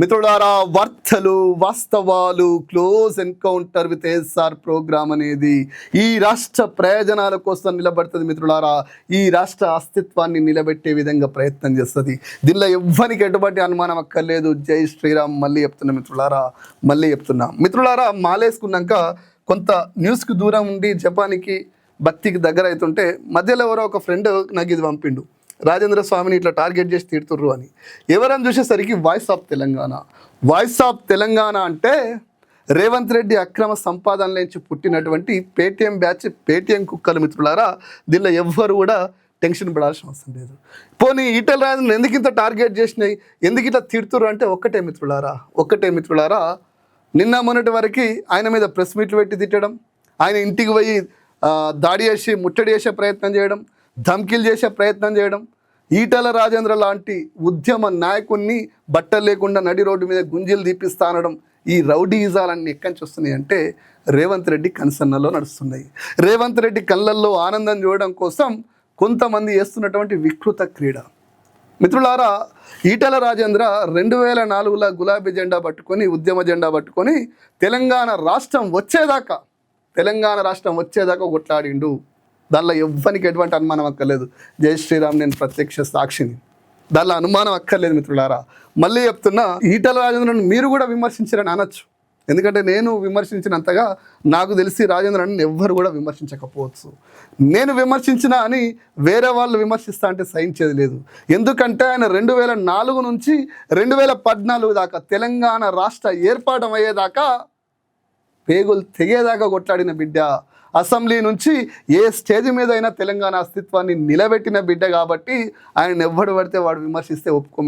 మిత్రులారా వార్తలు వాస్తవాలు close encounter with SR program అనేది ఈ రాష్ట్ర ప్రయోజనాల కోసం నిలబడుతుంది మిత్రులారా. ఈ రాష్ట్ర అస్తిత్వాన్ని నిలబెట్టే విధంగా ప్రయత్నం చేస్తుంది. దీనిలో ఎవ్వరికి ఎటువంటి అనుమానం అక్కర్లేదు. జై శ్రీరామ్ మళ్ళీ చెప్తున్నా మిత్రులారా మళ్ళీ చెప్తున్నా. మిత్రులారా మాలేసుకున్నాక కొంత న్యూస్కి దూరం ఉండి జపాన్కి భక్తికి దగ్గర అవుతుంటే మధ్యలో ఎవరో ఒక ఫ్రెండ్ నాకు ఇది పంపిండు. రాజేంద్ర స్వామిని ఇట్లా టార్గెట్ చేసి తీర్తుర్రు అని. ఎవరని చూసేసరికి voice of Telangana voice of Telangana అంటే రేవంత్ రెడ్డి అక్రమ సంపాదన నుంచి పుట్టినటువంటి పేటీఎం బ్యాచ్ పేటీఎం కుక్కలు మిత్రులారా దీనిలో ఎవ్వరు కూడా టెన్షన్ పడాల్సిన అవసరం లేదు. పోనీ ఈటల రాజేంద్ర ఎందుకు ఇంత టార్గెట్ చేసినాయి? ఎందుకు ఇట్లా తిడుతురు అంటే ఒక్కటే మిత్రులారా ఒక్కటే మిత్రులారా నిన్న మొన్నటి వరకు ఆయన మీద ప్రెస్ మీట్లు పెట్టి తిట్టడం ఆయన ఇంటికి పోయి దాడి చేసి ముట్టడి చేసే ప్రయత్నం చేయడం ధమ్కిలు చేసే ప్రయత్నం చేయడం. ఈటల రాజేంద్ర లాంటి ఉద్యమ నాయకుణ్ణి బట్టలు లేకుండా నడి రోడ్డు మీద గుంజీలు తీపిస్తా అనడం ఈ రౌడీజాలన్నీ ఎక్కడి నుంచి వస్తున్నాయి అంటే రేవంత్ రెడ్డి కన్సన్నలో నడుస్తున్నాయి. రేవంత్ రెడ్డి కళ్ళల్లో ఆనందం చూడడం కోసం కొంతమంది చేస్తున్నటువంటి వికృత క్రీడ. మిత్రులారా ఈటల రాజేంద్ర రెండు వేల నాలుగులో గులాబీ జెండా పట్టుకొని ఉద్యమ జెండా పట్టుకొని తెలంగాణ రాష్ట్రం వచ్చేదాకా తెలంగాణ రాష్ట్రం వచ్చేదాకా కొట్లాడిండు. దానిలో ఎవ్వరికి ఎటువంటి అనుమానం అక్కర్లేదు. జై శ్రీరామ్ నేను ప్రత్యక్ష సాక్షిని. దానిలో అనుమానం అక్కర్లేదు మిత్రులారా. మళ్ళీ చెప్తున్నా ఈటల రాజేంద్రను మీరు కూడా విమర్శించారని అనొచ్చు. ఎందుకంటే నేను విమర్శించినంతగా నాకు తెలిసి రాజేంద్రని ఎవ్వరు కూడా విమర్శించకపోవచ్చు. నేను విమర్శించిన అని వేరే వాళ్ళు విమర్శిస్తా అంటే సహించేది లేదు. ఎందుకంటే ఆయన రెండు వేల నాలుగు నుంచి రెండు వేల పద్నాలుగు దాకా తెలంగాణ రాష్ట్ర ఏర్పాటు అయ్యేదాకా పేగులు తెగేదాకా కొట్లాడిన బిడ్డ. అసెంబ్లీ నుంచి ఏ స్టేజ్ మీద అయినా తెలంగాణ అస్తిత్వాన్ని నిలబెట్టిన బిడ్డ కాబట్టి ఆయన ఎవ్వడు పడితే వాడు విమర్శిస్తే ఒప్పుకో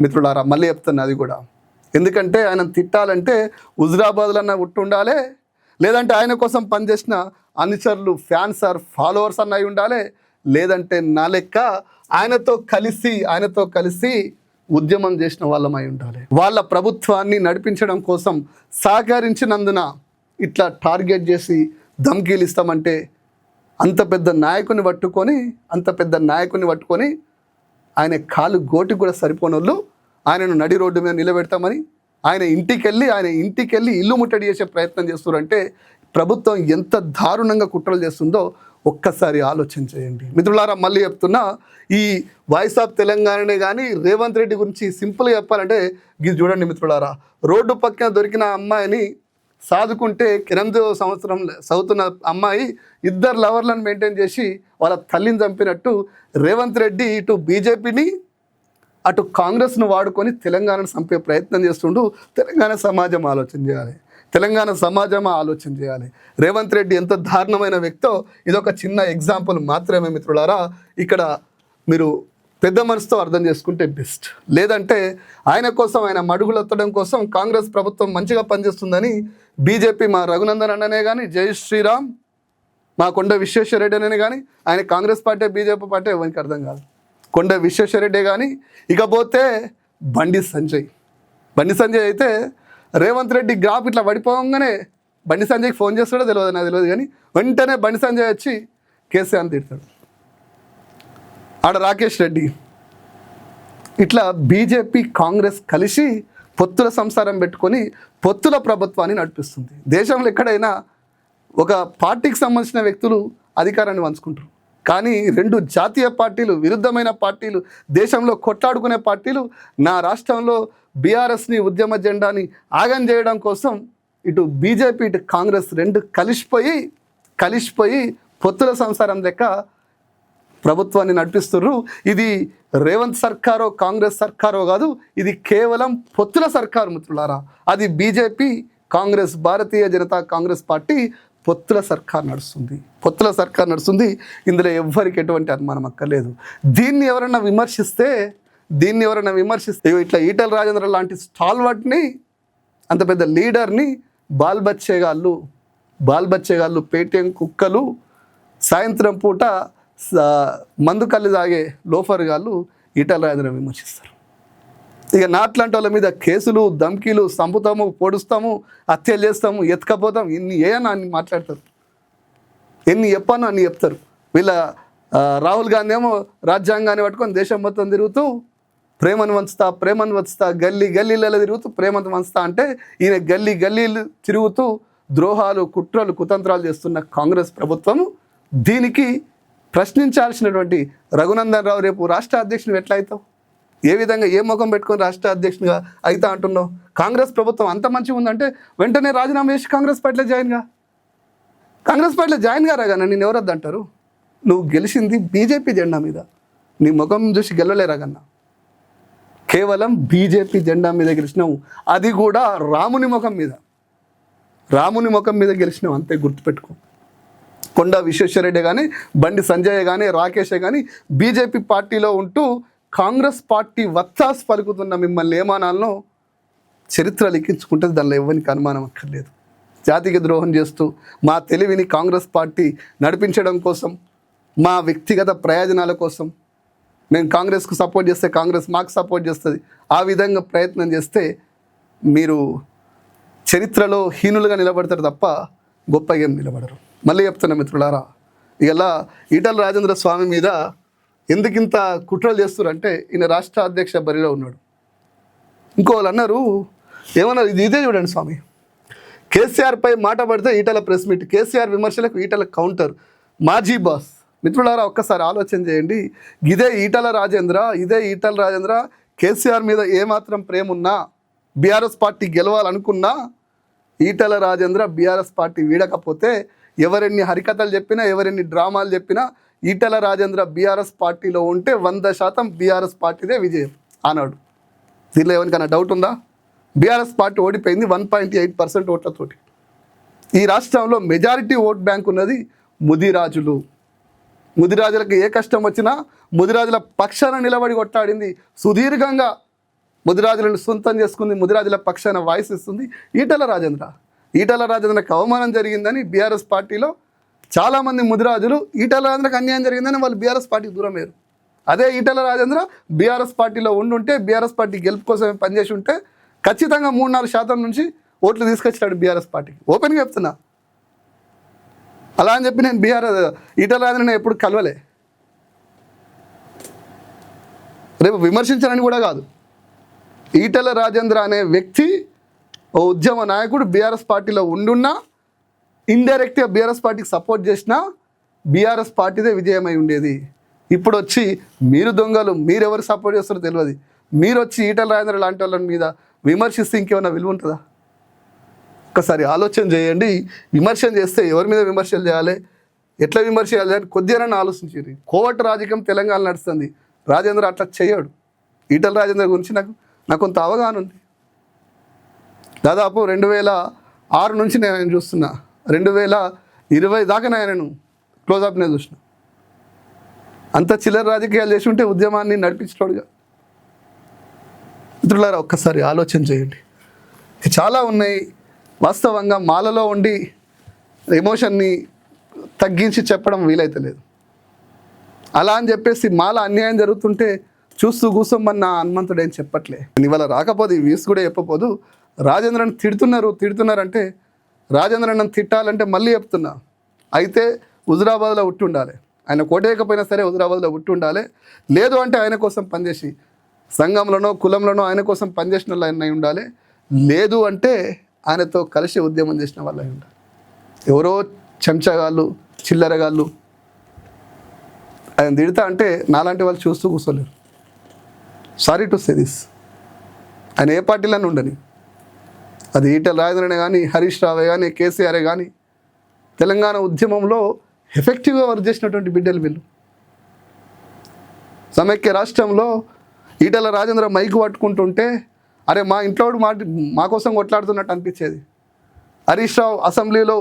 మిత్రులారా. మళ్ళీ చెప్తున్నా అది కూడా. ఎందుకంటే ఆయన తిట్టాలంటే హుజురాబాద్లో అన్న ఉట్టు ఉండాలి లేదంటే ఆయన కోసం పనిచేసిన అనుచరులు ఫ్యాన్స్ ఆర్ ఫాలోవర్స్ అన్న అయి ఉండాలి లేదంటే నా లెక్క ఆయనతో కలిసి ఆయనతో కలిసి ఉద్యమం చేసిన వాళ్ళమై ఉండాలి. వాళ్ళ ప్రభుత్వాన్ని నడిపించడం కోసం సహకరించినందున ఇట్లా టార్గెట్ చేసి ధమ్కీలు ఇస్తామంటే అంత పెద్ద నాయకుని పట్టుకొని అంత పెద్ద నాయకుని పట్టుకొని ఆయన కాలు గోటి కూడా సరిపోనోళ్ళు ఆయనను నడి రోడ్డు మీద నిలబెడతామని ఆయన ఇంటికి వెళ్ళి ఆయన ఇంటికి వెళ్ళి ఇల్లు ముట్టడి చేసే ప్రయత్నం చేస్తున్నారంటే ప్రభుత్వం ఎంత దారుణంగా కుట్రలు చేస్తుందో ఒక్కసారి ఆలోచన చేయండి. మిత్రులారా మళ్ళీ చెప్తున్నా ఈ వాయిస్ ఆఫ్ తెలంగాణనే కానీ రేవంత్ రెడ్డి గురించి సింపుల్గా చెప్పాలంటే ఇది చూడండి మిత్రులారా రోడ్డు పక్కన దొరికిన అమ్మాయిని సాదుకుంటే ఎనిమిదో సంవత్సరం చదువుతున్న అమ్మాయి ఇద్దరు లవర్లను మెయింటైన్ చేసి వాళ్ళ తల్లిని చంపినట్టు రేవంత్ రెడ్డి ఇటు బీజేపీని అటు కాంగ్రెస్ను వాడుకొని తెలంగాణను చంపే ప్రయత్నం చేస్తుండు. తెలంగాణ సమాజం ఆలోచన చేయాలి. తెలంగాణ సమాజం ఆలోచన చేయాలి. రేవంత్ రెడ్డి ఎంత దారుణమైన వ్యక్తో ఇదొక చిన్న ఎగ్జాంపుల్ మాత్రమే మిత్రులారా. ఇక్కడ మీరు పెద్ద మనసుతో అర్థం చేసుకుంటే బెస్ట్ లేదంటే ఆయన కోసం ఆయన మడుగులెత్తడం కోసం కాంగ్రెస్ ప్రభుత్వం మంచిగా పనిచేస్తుందని బీజేపీ మా రఘునందన్ అన్ననే కానీ జై శ్రీరామ్ మా కొండ విశ్వేశ్వరరెడ్డి అనే కానీ ఆయన కాంగ్రెస్ పార్టీ బీజేపీ పార్టీ ఎవరికి అర్థం కాదు. కొండ విశ్వేశ్వరరెడ్డి కానీ ఇకపోతే బండి సంజయ్. బండి సంజయ్ అయితే రేవంత్ రెడ్డి గ్రాఫ్ ఇట్లా పడిపోగానే బండి సంజయ్కి ఫోన్ చేస్తాడో తెలియదు నాకు తెలియదు కానీ వెంటనే బండి సంజయ్ వచ్చి కేసీఆర్ తిడతాడు. ఆడ రాకేష్ రెడ్డి. ఇట్లా బీజేపీ కాంగ్రెస్ కలిసి పొత్తుల సంసారం పెట్టుకొని పొత్తుల ప్రభుత్వాన్ని నడిపిస్తుంది. దేశంలో ఎక్కడైనా ఒక పార్టీకి సంబంధించిన వ్యక్తులు అధికారాన్ని పంచుకుంటారు. కానీ రెండు జాతీయ పార్టీలు విరుద్ధమైన పార్టీలు దేశంలో కొట్లాడుకునే పార్టీలు నా రాష్ట్రంలో బీఆర్ఎస్ని ఉద్యమ జెండాని ఆగం చేయడం కోసం ఇటు బీజేపీ ఇటు కాంగ్రెస్ రెండు కలిసిపోయి కలిసిపోయి పొత్తుల సంసారం లెక్క ప్రభుత్వాన్ని నడిపిస్తున్నారు ఇది రేవంత్ సర్కారో కాంగ్రెస్ సర్కారో కాదు ఇది కేవలం పొత్తుల సర్కారు మిత్రులారా. అది బీజేపీ కాంగ్రెస్ భారతీయ జనతా కాంగ్రెస్ పార్టీ పొత్తుల సర్కార్ నడుస్తుంది. పొత్తుల సర్కార్ నడుస్తుంది. ఇందులో ఎవ్వరికి ఎటువంటి అనుమానం అక్కర్లేదు. దీన్ని ఎవరైనా విమర్శిస్తే దీన్ని ఎవరైనా విమర్శిస్తే ఇట్లా ఈటల రాజేంద్ర లాంటి స్టాల్వర్ట్ని అంత పెద్ద లీడర్ని బాల్ బాల్బచ్చేగాళ్ళు బాల్ పేటీఎం కుక్కలు సాయంత్రం పూట మందు కళ్ళు తాగే లోఫర్ గాళ్ళు ఈటల రాజును విమర్శిస్తారు. ఇక నాట్లాంటి వాళ్ళ మీద కేసులు ధమ్కీలు సంపుతాము పొడుస్తాము హత్యలు చేస్తాము ఎత్తుకపోతాం ఇన్ని ఏయన్నా అని మాట్లాడతారు. ఎన్ని చెప్పానో అన్ని చెప్తారు. వీళ్ళ రాహుల్ గాంధీ ఏమో రాజ్యాంగాన్ని పట్టుకొని దేశం మొత్తం తిరుగుతూ ప్రేమను వంచుతా ప్రేమను వంచుతా గల్లీ గల్లీలలో తిరుగుతూ ప్రేమను వంచుతా అంటే ఈయన గల్లీ గల్లీలు తిరుగుతూ ద్రోహాలు కుట్రలు కుతంత్రాలు చేస్తున్న కాంగ్రెస్ ప్రభుత్వము. దీనికి ప్రశ్నించాల్సినటువంటి రఘునందన్ రావు రేపు రాష్ట్ర అధ్యక్షుడు ఎట్లా అవుతావు? ఏ విధంగా ఏ ముఖం పెట్టుకొని రాష్ట్ర అధ్యక్షునిగా అవుతా అంటున్నావు? కాంగ్రెస్ ప్రభుత్వం అంత మంచిగా ఉందంటే వెంటనే రాజీనామా చేసి కాంగ్రెస్ పార్టీలో జాయిన్గా కాంగ్రెస్ పార్టీలో జాయిన్ గారా కానీ నేను ఎవరద్దు అంటారు నువ్వు గెలిచింది బీజేపీ జెండా మీద. నీ ముఖం చూసి గెలవలేరా కన్నా? కేవలం బీజేపీ జెండా మీద గెలిచినావు. అది కూడా రాముని ముఖం మీద. రాముని ముఖం మీద గెలిచినావు అంతే గుర్తుపెట్టుకో. కొండ విశ్వేశ్వరరెడ్డి కానీ బండి సంజయ్ కానీ రాకేష్ కానీ బీజేపీ పార్టీలో ఉంటూ కాంగ్రెస్ పార్టీ వత్తాస్ పలుకుతున్న మిమ్మల్ని ఏమానాలను చరిత్ర లిఖించుకుంటే దానిలో ఎవరికి అనుమానం అక్కర్లేదు. జాతికి ద్రోహం చేస్తూ మా తెలివిని కాంగ్రెస్ పార్టీ నడిపించడం కోసం మా వ్యక్తిగత ప్రయోజనాల కోసం మేము కాంగ్రెస్కు సపోర్ట్ చేస్తే కాంగ్రెస్ మాకు సపోర్ట్ చేస్తుంది. ఆ విధంగా ప్రయత్నం చేస్తే మీరు చరిత్రలో హీనులుగా నిలబడతారు తప్ప గొప్పగా ఏం నిలబడరు. మళ్ళీ చెప్తున్నా మిత్రులారా ఇలా ఈటల రాజేంద్ర స్వామి మీద ఎందుకింత కుట్రలు చేస్తున్నారంటే ఈయన రాష్ట్ర అధ్యక్ష బరిలో ఉన్నాడు. ఇంకో వాళ్ళు అన్నారు ఏమన్నారు ఇది ఇదే చూడండి స్వామి. కేసీఆర్పై మాట పడితే ఈటల ప్రెస్ మీట్ కేసీఆర్ విమర్శలకు ఈటల కౌంటర్. మాజీ బాస్ మిత్రులారా ఒక్కసారి ఆలోచన చేయండి. ఇదే ఈటల రాజేంద్ర ఇదే ఈటల రాజేంద్ర కేసీఆర్ మీద ఏమాత్రం ప్రేమ ఉన్నా బీఆర్ఎస్ పార్టీ గెలవాలనుకున్నా ఈటల రాజేంద్ర బీఆర్ఎస్ పార్టీ వీడకపోతే ఎవరెన్ని హరికథలు చెప్పినా ఎవరెన్ని డ్రామాలు చెప్పినా ఈటల రాజేంద్ర బీఆర్ఎస్ పార్టీలో ఉంటే వంద శాతం బీఆర్ఎస్ పార్టీదే విజయం అన్నాడు. దీనిలో ఎవరికైనా డౌట్ ఉందా? బీఆర్ఎస్ పార్టీ ఓడిపోయింది వన్ పాయింట్ ఎయిట్ పర్సెంట్ ఓట్లతోటి. ఈ రాష్ట్రంలో మెజారిటీ ఓట్ బ్యాంక్ ఉన్నది ముదిరాజులు. ముదిరాజులకు ఏ కష్టం వచ్చినా ముదిరాజుల పక్షాన నిలబడి కొట్టాడింది సుదీర్ఘంగా ముదిరాజులను సొంతం చేసుకుంది ముదిరాజుల పక్షాన వాయిస్ ఇస్తుంది ఈటల రాజేంద్ర. ఈటల రాజేంద్రకు అవమానం జరిగిందని బీఆర్ఎస్ పార్టీలో చాలామంది ముదిరాజులు ఈటల రాజేంద్రకు అన్యాయం జరిగిందని వాళ్ళు బీఆర్ఎస్ పార్టీకి దూరం వేరు అదే ఈటల రాజేంద్ర బీఆర్ఎస్ పార్టీలో ఉండుంటే బీఆర్ఎస్ పార్టీ గెలుపు కోసమే పనిచేసి ఉంటే ఖచ్చితంగా మూడు నాలుగు శాతం నుంచి ఓట్లు తీసుకొచ్చాడు బీఆర్ఎస్ పార్టీకి. ఓపెన్గా చెప్తున్నా. అలా అని చెప్పి నేను బీఆర్ ఈటల రాజేంద్రని ఎప్పుడు కలవలే. రేపు విమర్శించాలని కూడా కాదు. ఈటల రాజేంద్ర అనే వ్యక్తి ఓ ఉద్యమ నాయకుడు బీఆర్ఎస్ పార్టీలో ఉండున్నా ఇండైరెక్ట్గా బీఆర్ఎస్ పార్టీకి సపోర్ట్ చేసినా బీఆర్ఎస్ పార్టీదే విజయమై ఉండేది. ఇప్పుడు వచ్చి మీరు దొంగలు మీరెవరు సపోర్ట్ చేస్తారో తెలియదు మీరు వచ్చి ఈటల రాజేంద్ర లాంటి వాళ్ళ మీద విమర్శిస్తే ఇంకేమైనా విలువ ఉంటుందా? ఒక్కసారి ఆలోచన చేయండి. విమర్శన చేస్తే ఎవరి మీద విమర్శలు చేయాలి? ఎట్లా విమర్శ చేయాలి? అని కొద్దిగా ఆలోచించారు కోవట్ రాజకీయం తెలంగాణ నడుస్తుంది. రాజేంద్ర అట్లా చేయడు. ఈటల రాజేంద్ర గురించి నాకు నాకు కొంత అవగాహన ఉంది. దాదాపు రెండు వేల ఆరు నుంచి నేను ఆయన చూస్తున్నా. రెండు వేల ఇరవై దాకా నేను ఆయనను క్లోజప్నే చూసిన. అంత చిల్లర రాజకీయాలు చేసి ఉంటే ఉద్యమాన్ని నడిపించటోడుగా. మిత్రులారా ఒక్కసారి ఆలోచన చేయండి. చాలా ఉన్నాయి. వాస్తవంగా మాలలో ఉండి ఎమోషన్ని తగ్గించి చెప్పడం వీలైతలేదు అలా అని చెప్పేసి మాల అన్యాయం జరుగుతుంటే చూస్తూ కూసోమన్న హనుమంతుడు ఏం చెప్పట్లే. ఇవాళ రాకపోదు ఈ కూడా చెప్పపోదు రాజేంద్రన్ తిడుతున్నారు తిడుతున్నారంటే రాజేంద్రని తిట్టాలంటే మళ్ళీ చెప్తున్నా. అయితే హుజురాబాద్లో ఉట్టి ఉండాలి. ఆయన కోటేయకపోయినా సరే హుజురాబాద్లో ఉట్టి ఉండాలి. లేదు అంటే ఆయన కోసం పనిచేసి సంఘంలోనో కులంలోనో ఆయన కోసం పనిచేసిన వాళ్ళు ఆయన అయి ఉండాలి. లేదు అంటే ఆయనతో కలిసి ఉద్యమం చేసిన వాళ్ళు అయి ఉండాలి. ఎవరో చెంచగాళ్ళు చిల్లరగాళ్ళు ఆయన తిడతా అంటే నాలాంటి వాళ్ళు చూస్తూ కూర్చోలేరు. సారీ టు సే దిస్ ఆయన ఏ పార్టీలోనే ఉండని. అది ఈటల రాజేంద్రనే కానీ హరీష్ రావే కానీ కేసీఆరే కానీ తెలంగాణ ఉద్యమంలో ఎఫెక్టివ్గా వర్క్ చేసినటువంటి బిడ్డలు వీళ్ళు. సమైక్య రాష్ట్రంలో ఈటల రాజేంద్ర మైకు పట్టుకుంటుంటే అరే మా ఇంట్లో మాట మా కోసం కొట్లాడుతున్నట్టు అనిపించేది. హరీష్ రావు అసెంబ్లీలో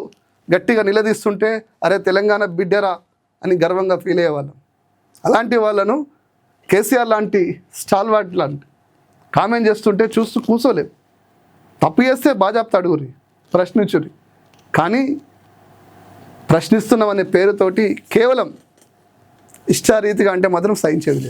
గట్టిగా నిలదీస్తుంటే అరే తెలంగాణ బిడ్డరా అని గర్వంగా ఫీల్ అయ్యేవాళ్ళం. అలాంటి వాళ్ళను కేసీఆర్ లాంటి స్టాల్వాట్ లాంటి కామెంట్ చేస్తుంటే చూస్తూ కూర్చోలేం తప్పు చేస్తే బాజాప్తా అడుగురి ప్రశ్నించురి కానీ ప్రశ్నిస్తున్నాం అనే పేరుతోటి కేవలం ఇష్టారీతిగా అంటే మాత్రం సహించేది లేదు.